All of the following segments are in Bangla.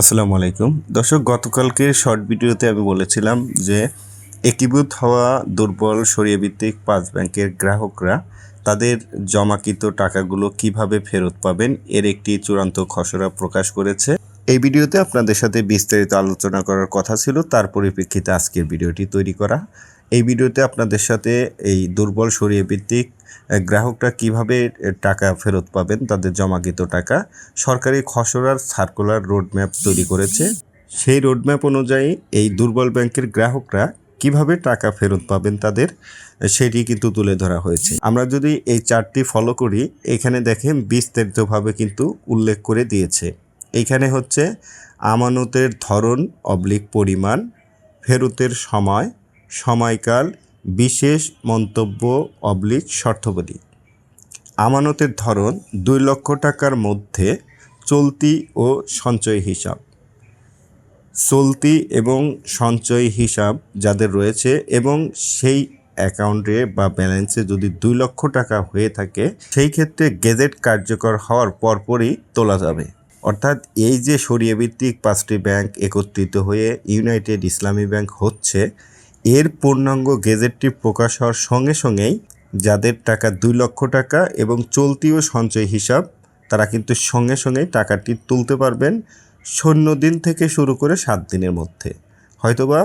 আসসালামু আলাইকুম। দর্শক, গতকালকে শর্ট ভিডিওতে আমি বলেছিলাম যে একীভূত হওয়া দুর্বল সরিয়ে ভিত্তিক পাঁচ ব্যাংকের গ্রাহকরা তাদের জমাকৃত টাকাগুলো কীভাবে ফেরত পাবেন, এর একটি চূড়ান্ত খসড়া প্রকাশ করেছে। এই ভিডিওতে আপনাদের সাথে বিস্তারিত আলোচনা করার কথা ছিল, তার পরিপ্রেক্ষিতে আজকের ভিডিওটি তৈরি করা। এই ভিডিওতে আপনাদের সাথে এই দুর্বল সরিয়ে ভিত্তিক গ্রাহকরা কীভাবে টাকা ফেরত পাবেন, তাদের জমাকৃত টাকা, সরকারি খসড়ার সার্কুলার রোডম্যাপ তৈরি করেছে। সেই রোডম্যাপ অনুযায়ী এই দুর্বল ব্যাংকের গ্রাহকরা কীভাবে টাকা ফেরত পাবেন তাদের সেটি কিন্তু তুলে ধরা হয়েছে। আমরা যদি এই চারটি ফলো করি, এখানে দেখেন বিস্তারিতভাবে কিন্তু উল্লেখ করে দিয়েছে। এইখানে হচ্ছে আমানতের ধরন অবলিক পরিমাণ, ফেরতের সময়, সময়কাল, বিশেষ মন্তব্য অবলিক শর্তাবলী। আমানতের ধরন দুই লক্ষ টাকার মধ্যে চলতি ও সঞ্চয় হিসাব। চলতি এবং সঞ্চয় হিসাব যাদের রয়েছে এবং সেই অ্যাকাউন্টে বা ব্যালেন্সে যদি দুই লক্ষ টাকা হয়ে থাকে, সেই ক্ষেত্রে গেজেট কার্যকর হওয়ার পরপরই তোলা যাবে। অর্থাৎ এই যে সরিয়ে ভিত্তিক পাঁচটি ব্যাংক একত্রিত হয়ে ইউনাইটেড ইসলামী ব্যাংক হচ্ছে, এর পূর্ণাঙ্গ গেজেটটি প্রকাশ হওয়ার সঙ্গে সঙ্গেই যাদের টাকা দুই লক্ষ টাকা এবং চলতি ও সঞ্চয় হিসাব, তারা কিন্তু সঙ্গে সঙ্গেই টাকাটি তুলতে পারবেন শূন্য দিন থেকে শুরু করে সাত দিনের মধ্যে। হয়তোবা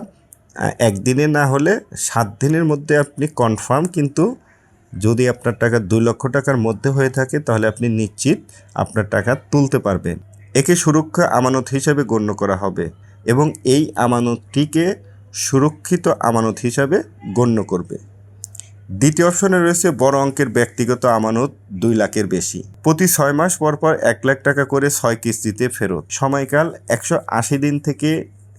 একদিনে না হলে সাত দিনের মধ্যে আপনি কনফার্ম কিন্তু যদি আপনার টাকা দুই লক্ষ টাকার মধ্যে হয়ে থাকে, তাহলে আপনি নিশ্চিত আপনার টাকা তুলতে পারবেন। একে সুরক্ষা আমানত হিসাবে গণ্য করা হবে এবং এই আমানতটিকে সুরক্ষিত আমানত হিসাবে গণ্য করবে। দ্বিতীয় অপশনে রয়েছে বড় অঙ্কের ব্যক্তিগত আমানত দুই লাখের বেশি। প্রতি ছয় মাস পর পর এক লাখ টাকা করে ছয় কিস্তিতে ফেরত। সময়কাল একশো আশি দিন থেকে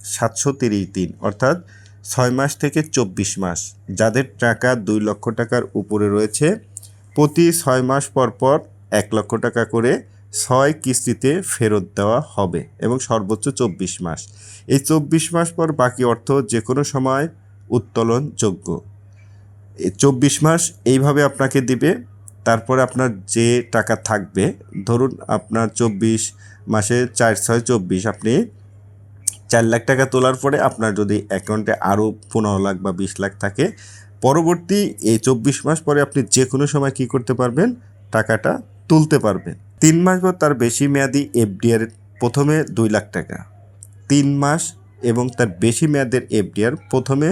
সাতশো তিরিশ দিন, অর্থাৎ ছয় মাস থেকে চব্বিশ মাস, যাদের টাকা দুই লক্ষ টাকার উপরে রয়েছে, প্রতি ছয় মাস পর পর এক লক্ষ টাকা করে ছয় কিস্তিতে ফেরত দেওয়া হবে এবং সর্বোচ্চ চব্বিশ মাস। এই চব্বিশ মাস পর বাকি অর্থ যে কোনো সময় উত্তোলনযোগ্য। চব্বিশ মাস এইভাবে আপনাকে দিবে, তারপরে আপনার যে টাকা থাকবে, ধরুন আপনার চব্বিশ মাসে চার ছয় চব্বিশ, আপনি চার লাখ টাকা তোলার পরে আপনার যদি অ্যাকাউন্টে আরও পনেরো লাখ বা বিশ লাখ থাকে, পরবর্তী এই চব্বিশ মাস পরে আপনি যে কোনো সময় কী করতে পারবেন? টাকাটা তুলতে পারবেন। তিন মাস বা তার বেশি মেয়াদি এফডিআর প্রথমে দুই লাখ টাকা। তিন মাস এবং তার বেশি মেয়াদের এফডিআর প্রথমে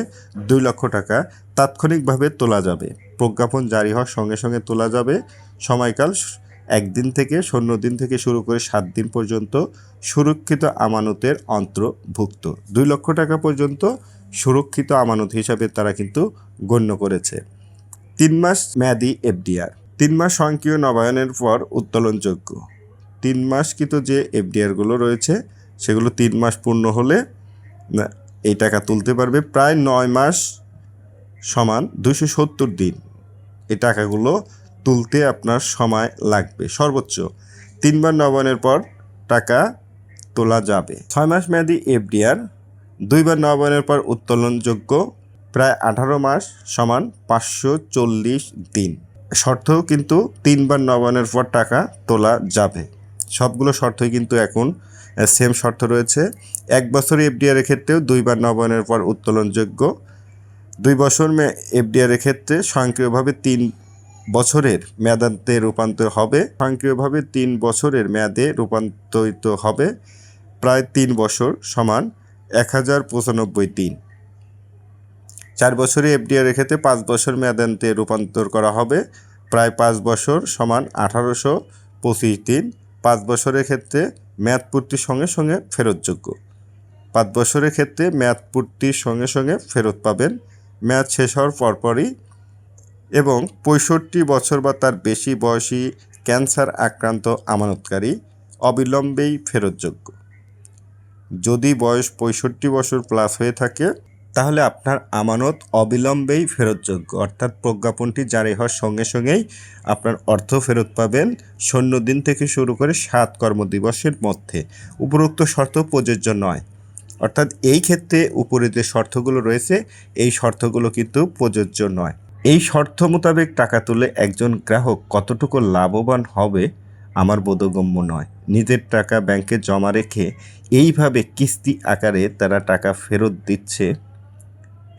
দুই লক্ষ টাকা তাৎক্ষণিকভাবে তোলা যাবে। প্রজ্ঞাপন জারি হওয়ার সঙ্গে সঙ্গে তোলা যাবে। সময়কাল একদিন থেকে শূন্য দিন থেকে শুরু করে সাত দিন পর্যন্ত সুরক্ষিত আমানতের অন্তর্ভুক্ত। দুই লক্ষ টাকা পর্যন্ত সুরক্ষিত আমানত হিসাবে তারা কিন্তু গণ্য করেছে। তিন মাস মেয়াদি এফডিআর। তিন মাস স্বয়ংক্রিয় নবায়নের পর উত্তোলনযোগ্য। তিন মাসকৃত যে এফডিআরগুলো রয়েছে, সেগুলো তিন মাস পূর্ণ হলে এই টাকা তুলতে পারবে প্রায় নয় মাস সমান দুশো সত্তর দিন। এই টাকাগুলো তুলতে আপনার সময় লাগবে। সর্বোচ্চ তিনবার নবায়নের পর টাকা তোলা যাবে। ছয় মাস মেয়াদি এফডিআর, দুইবার নবায়নের পর উত্তোলনযোগ্য, প্রায় আঠারো মাস সমান পাঁচশো চল্লিশ দিন। শর্তও কিন্তু তিনবার নবায়নের পর টাকা তোলা যাবে। সবগুলো শর্তই কিন্তু এখন সেম শর্ত রয়েছে। এক বছর এফডিআর ক্ষেত্রেও দুইবার নবায়নের পর উত্তোলনযোগ্য, দুই বছর মে, এফডিআর ক্ষেত্রে স্বয়ংক্রিয়ভাবে তিন বছরের মেয়াদান্তে রূপান্তর হবে। স্বয়ংক্রিয়ভাবে তিন বছরের মেয়াদে রূপান্তরিত হবে। প্রায় তিন বছর সমান এক হাজার পঁচানব্বই দিন। চার বছরে এফডিআর ক্ষেত্রে পাঁচ বছর মেয়াদান্তে রূপান্তর করা হবে। প্রায় পাঁচ বছর সমান আঠারোশো পঁচিশ দিন। পাঁচ বছরের ক্ষেত্রে মেয়াদ পূর্তির সঙ্গে সঙ্গে ফেরতযোগ্য। পাঁচ বছরের ক্ষেত্রে মেয়াদ পূর্তির সঙ্গে সঙ্গে ফেরত পাবেন। মেয়াদ শেষ হওয়ার পরপরই এবং পঁয়ষট্টি বছর বা তার বেশি বয়সী ক্যান্সার আক্রান্ত আমানতকারী অবিলম্বেই ফেরতযোগ্য। যদি বয়স পঁয়ষট্টি বছর প্লাস হয়ে থাকে, তাহলে আপনার আমানত অবিলম্বেই ফেরতযোগ্য। অর্থাৎ প্রজ্ঞাপনটি জারি হওয়ার সঙ্গে সঙ্গেই আপনার অর্থ ফেরত পাবেন শূন্য দিন থেকে শুরু করে সাত কর্মদিবসের মধ্যে। উপরোক্ত শর্ত প্রযোজ্য নয়। অর্থাৎ এই ক্ষেত্রে উপরে যে শর্তগুলো রয়েছে, এই শর্তগুলো কিন্তু প্রযোজ্য নয়। এই শর্ত মোতাবেক টাকা তুলে একজন গ্রাহক কতটুকু লাভবান হবে আমার বোধগম্য নয়। নিজের টাকা ব্যাংকে জমা রেখে এইভাবে কিস্তি আকারে তারা টাকা ফেরত দিচ্ছে,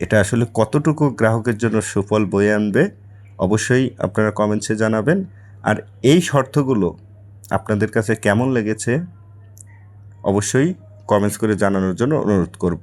এটা আসলে কতটুকু গ্রাহকের জন্য সুফল বয়ে আনবে, অবশ্যই আপনারা কমেন্টসে জানাবেন। আর এই শর্তগুলো আপনাদের কাছে কেমন লেগেছে, অবশ্যই কমেন্টস করে জানানোর জন্য অনুরোধ করব।